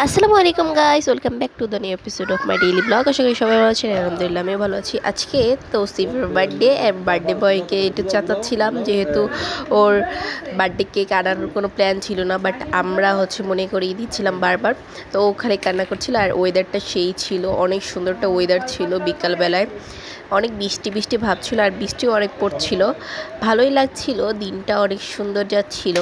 আসসালামু আলাইকুম guys welcome back to the new episode of my daily blog আশা করি সবাই ভালো আছেন, আলহামদুলিল্লাহ আমিও ভালো আছি। আজকে তৌসিফের বার্থডে আর বার্থডে বয়কে একটু চাচাচ্ছিলাম, যেহেতু ওর বার্থডে কেক আনার কোনো প্ল্যান ছিল না বাট আমরা হচ্ছে মনে করিয়ে দিচ্ছিলাম বারবার। তো ওখানে কান্না করছিল আর ওয়েদারটা সেই ছিল, অনেক সুন্দরটা ওয়েদার ছিল বিকালবেলায়। অনেক বৃষ্টি বৃষ্টি ভাব ছিল আর বৃষ্টিও অনেক পড়ছিল। ভালোই লাগছিল, দিনটা অনেক সুন্দর যাচ্ছিল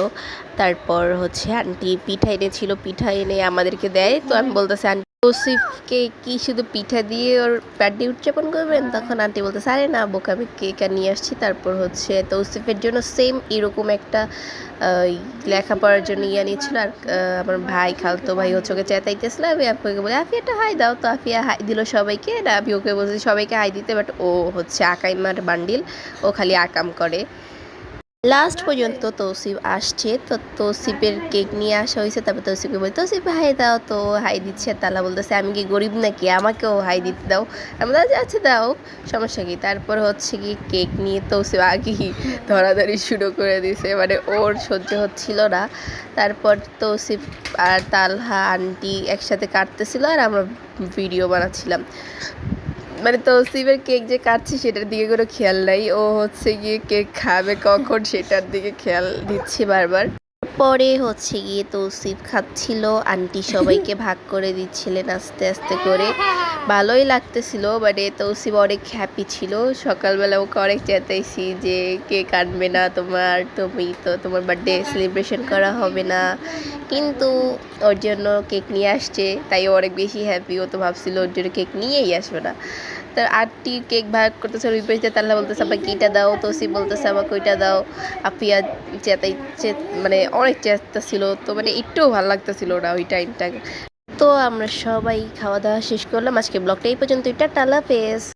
তারপর হচ্ছে আন্টি পিঠা এনেছিল, পিঠা এনে আমাদেরকে দেয়। তো আমি বলতেছি, আন্টি তৌসিফকে কি শুধু পিঠা দিয়ে ওর বার্থডে উদযাপন করবেন? তখন আন্টি বলতেছে, আরে না, বোক, আমি কেক নিয়ে আসছি। তারপর হচ্ছে তৌসিফের জন্য সেম এরকম একটা লেখাপড়ার জন্য ইয়ে নিয়েছিল। আর আমার ভাই, খালতো ভাই হচ্ছে ওকে চেতাইতেছিল। আমি আপুকে বলে, আফি, একটা হাই দাও। তো আফিয়া হাই দিল সবাইকে। না, আমি ওকে বলছি, সবাইকে হাই দিতে। বাট ও হচ্ছে আকাইমার বান্ডিল। ও খালি আকাম করে। লাস্ট পর্যন্ত তৌসিফ আসছে তো তৌসিফের কেক নিয়ে আসা হয়েছে তারপর তৌসিফকে বলি তৌসিফ হাই দাও। তো হাই দিচ্ছে তালা বলতেছে আমি কি গরিব নাকি? আমাকেও হাই দিতে দাও। আমি বললাম, আচ্ছা দাও সমস্যা কি? তারপর হচ্ছে কি কেক নিয়ে তৌসিফ আগেই ধরাধরি শুরু করে দিছে মানে ওর সহ্য হচ্ছিল না। তারপর তৌসিফ আর তালহা আন্টি একসাথে কাটতেছিল আর আমরা ভিডিও বানাচ্ছিলাম। মানে তৌসিফের কেক যে কাটছি সেটার দিকে কোনো খেয়াল নাই। ও হচ্ছে গিয়ে কেক খাবে কখন সেটার দিকে খেয়াল দিচ্ছে বারবার। পরে হচ্ছে গিয়ে তৌসিফ খাচ্ছিল, আন্টি সবাইকে ভাগ করে দিচ্ছিলেন আস্তে আস্তে করে। ভালোই লাগতেছিল মানে তৌসিফ অনেক হ্যাপি ছিল। সকালবেলা ওকে অনেক চেতাইছি যে, কেক আনবে না তোমার, তুমি তো তোমার বার্থডে সেলিব্রেশন করা হবে না। কিন্তু ওর জন্য কেক নিয়ে আসছে, তাই ও অনেক বেশি হ্যাপি ও তো ভাবছিল ওর জন্য কেক নিয়েই আসবে না। তার আটটি কেক ভাগ করতেছে পাশে তাল্লা বলতেছে আমাকে এইটা দাও? তসি বলতেছে আমাকে ওইটা দাও? আপিয়া চেতাই মানে অনেক চেষ্টা ছিল, তো মানে একটুও ভালো লাগতেছিল না ওই টাইমটা তো আমরা সবাই খাওয়া দাওয়া শেষ করলাম। আজকে ব্লগটা এই পর্যন্ত এটা টালা ফেস